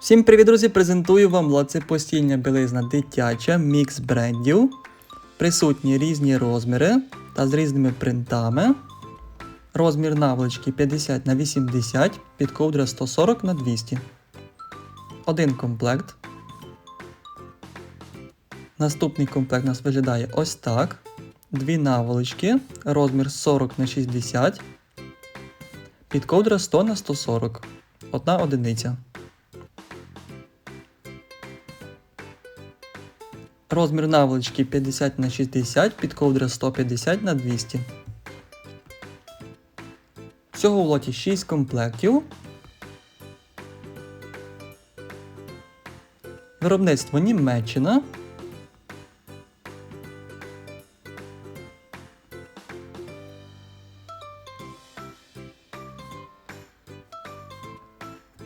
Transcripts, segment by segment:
Всім привіт, друзі! Презентую вам лоци постільня білизна дитяча, мікс брендів. Присутні різні розміри та з різними принтами. Розмір наволочки 50 на 80, підковдра 140 на 200. Один комплект. Наступний комплект у нас виглядає ось так. Дві наволочки, розмір 40 на 60, підковдра 100 на 140. Одна одиниця. Розмір наволочки 50 на 60, підковдра 150 на 200. Всього в лоті 6 комплектів. Виробництво Німеччина.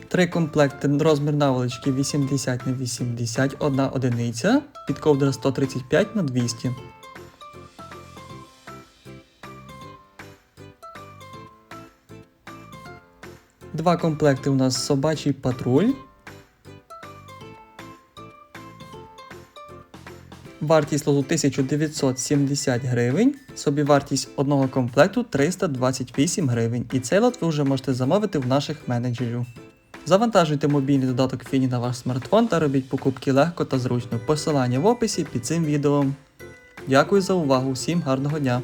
Три комплекти розмір наволочки 80 на 80, одна одиниця, підковдра 135 на 200. Два комплекти у нас собачий патруль. Вартість лоту 1970 гривень, собівартість одного комплекту 328 гривень. І цей лот ви вже можете замовити в наших менеджерів. Завантажуйте мобільний додаток Фіні на ваш смартфон та робіть покупки легко та зручно. Посилання в описі під цим відео. Дякую за увагу, всім гарного дня!